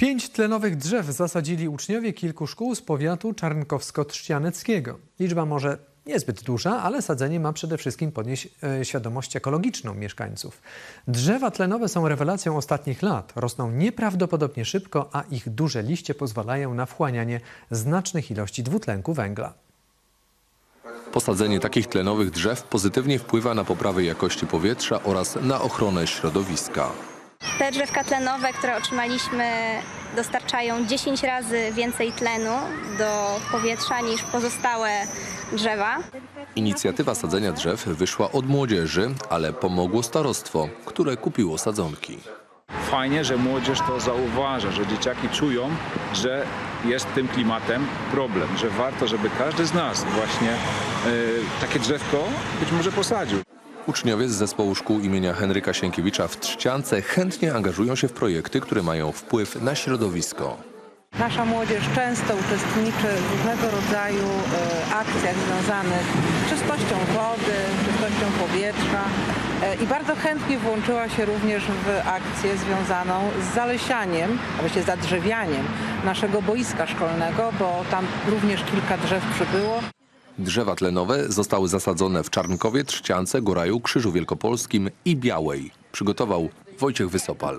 Pięć tlenowych drzew zasadzili uczniowie kilku szkół z powiatu czarnkowsko-trzcianeckiego. Liczba może niezbyt duża, ale sadzenie ma przede wszystkim podnieść e, świadomość ekologiczną mieszkańców. Drzewa tlenowe są rewelacją ostatnich lat. Rosną nieprawdopodobnie szybko, a ich duże liście pozwalają na wchłanianie znacznych ilości dwutlenku węgla. Posadzenie takich tlenowych drzew pozytywnie wpływa na poprawę jakości powietrza oraz na ochronę środowiska. Te drzewka tlenowe, które otrzymaliśmy, dostarczają 10 razy więcej tlenu do powietrza niż pozostałe drzewa. Inicjatywa sadzenia drzew wyszła od młodzieży, ale pomogło starostwo, które kupiło sadzonki. Fajnie, że młodzież to zauważa, że dzieciaki czują, że jest tym klimatem problem, że warto, żeby każdy z nas właśnie e, takie drzewko być może posadził. Uczniowie z zespołu szkół imienia Henryka Sienkiewicza w Trzciance chętnie angażują się w projekty, które mają wpływ na środowisko. Nasza młodzież często uczestniczy w różnego rodzaju e, akcjach związanych z czystością wody, czystością powietrza e, i bardzo chętnie włączyła się również w akcję związaną z zalesianiem, a właściwie zadrzewianiem naszego boiska szkolnego, bo tam również kilka drzew przybyło. Drzewa tlenowe zostały zasadzone w Czarnkowie, Trzciance, Goraju, Krzyżu Wielkopolskim i Białej. Przygotował Wojciech Wysopal.